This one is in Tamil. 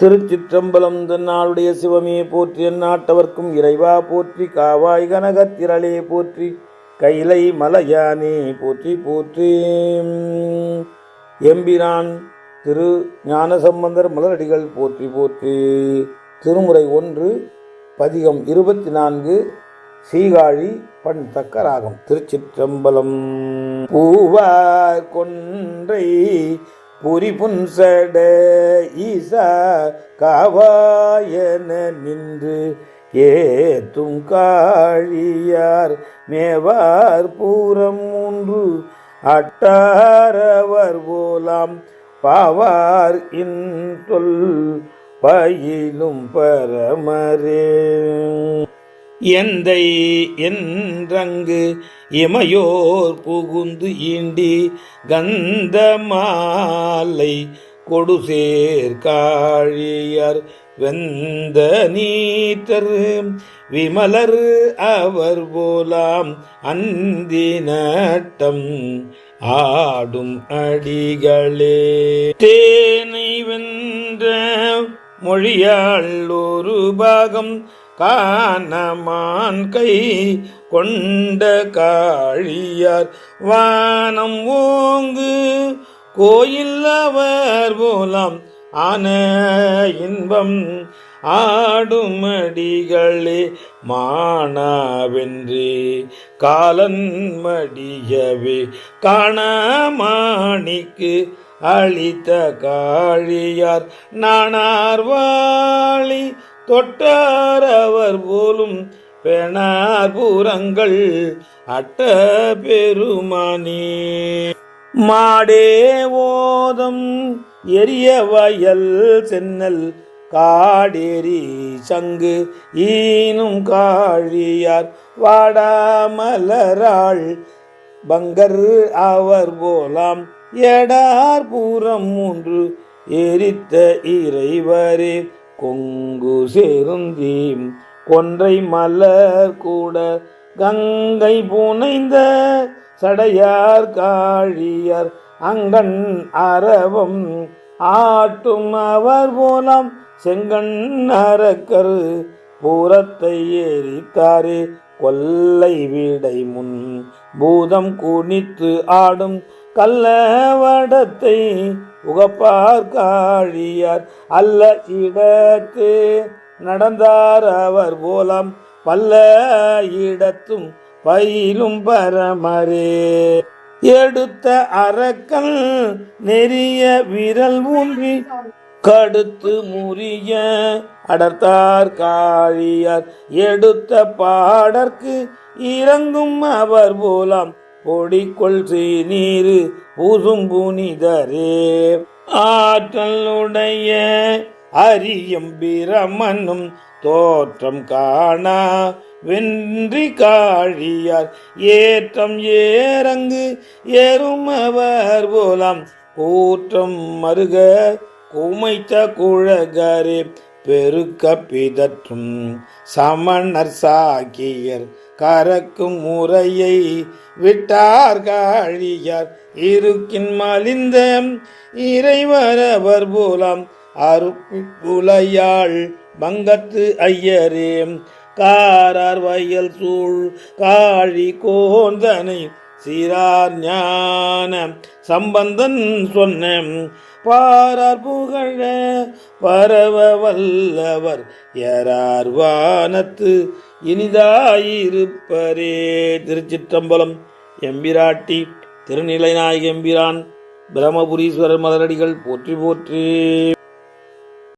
திருச்சிற்றம்பலம் தன்னாளுடைய சிவமே போற்றி எந்நாட்டவர்க்கும் இறைவா போற்றி காவாய் கனகத்திரளே போற்றி கைலை மலையானே போற்றி போற்றி. எம்பிரான் திரு ஞானசம்பந்தர் மலரடிகள் போற்றி போற்றி. திருமுறை ஒன்று பதிகம் இருபத்தி நான்கு சீகாழி பண் தக்கராகும் திருச்சிற்றம்பலம். பூவார் கொன்றை புரி புன்சட ஈசா காவாயன நின்று ஏத்தும் காழியார் மேவார் பூரம் ஒன்று அட்டாரவர் போலாம் பாவார் இன் இன்தொல் பயிலும் பரமரே. எந்தை என்றங்கு இமையோர் புகுந்து ஈண்டி கந்த மாலை கொடுசேர் காழியர் வெந்த நீத்தர் விமலர் அவர் போலாம் அந்தி நட்டம் ஆடும் அடிகளே. தேனை வென்ற மொழியாள் ஒரு பாகம் காணமான் கை கொண்ட காழியார். வானம் ஓங்கு கோயில் அவர் போலாம். ஆன இன்பம் ஆடுமடிகளே மானாவென்றே. காலன் மடியவே காணாமாணிக்கு அளித்த காழியார். நாணார்வாளி தொட்டார் அவர் போலும் பெணார்புறங்கள் அட்ட பெருமானே. மாடே ஓதம் எரிய வயல் சென்னல் காடேரி சங்கு ஈனும் காழியார் வாடாமலராள் பங்கர் அவர் போலாம் எடார் பூரம் மூன்று எரித்த இறைவரே. கொங்கு சேருந்தீம் கொன்றை மலர் கூட கங்கை புனைந்த சடையார் காழியர் அங்கண் அரவம் ஆட்டும் அவர் போலாம் செங்கண் அரக்கர் பூரத்தை ஏறித்தாரே கொல்லை வீடை முன் பூதம் குனித்து ஆடும் கல்லவடத்தை உகப்பார் காழியார் அல்ல இடத்து. நடந்தார் அவர் போலாம் பல்ல இடத்தும் பயிலும் பரமரே. எடுத்த அரக்கல் நெறிய விரல் ஊன்றி கடுத்து முறிய அடர்த்தார் காழியார். எடுத்த பாடற்கு இறங்கும் அவர் போலாம் பொடிக்கொள் நீரு பூசும் புனிதரே. ஆற்றலுடைய அரியம் பிரமனும் தோற்றம் காணா. வென்றி காழியார் ஏற்றம் ஏறங்கு ஏறும் போலாம். கூற்றம் மருக குமைத்த குழகரே. பெருக்க பிதற்றும் சமணர் சாக்கியர் கறக்கும் முறையை விட்டார் காழியார் இருக்கின் மலிந்த இறைவரவர் போலாம் அருப்புலையாள் பங்கத்து ஐயரே. காரார் வயல் சூழ் காழி கோந்தனை சீரார் ஞான சம்பந்தன் சொன்ன பாரார் புகழ பரவ வல்லவர் எறார் வானத்து இனிதாயிருப்பரே. திருச்சிற்றம்பலம் எம்பிராட்டி திருநிலைநாயக எம்பிரான் பிரம்மபுரீஸ்வரர் மலரடிகள் போற்றி போற்றி.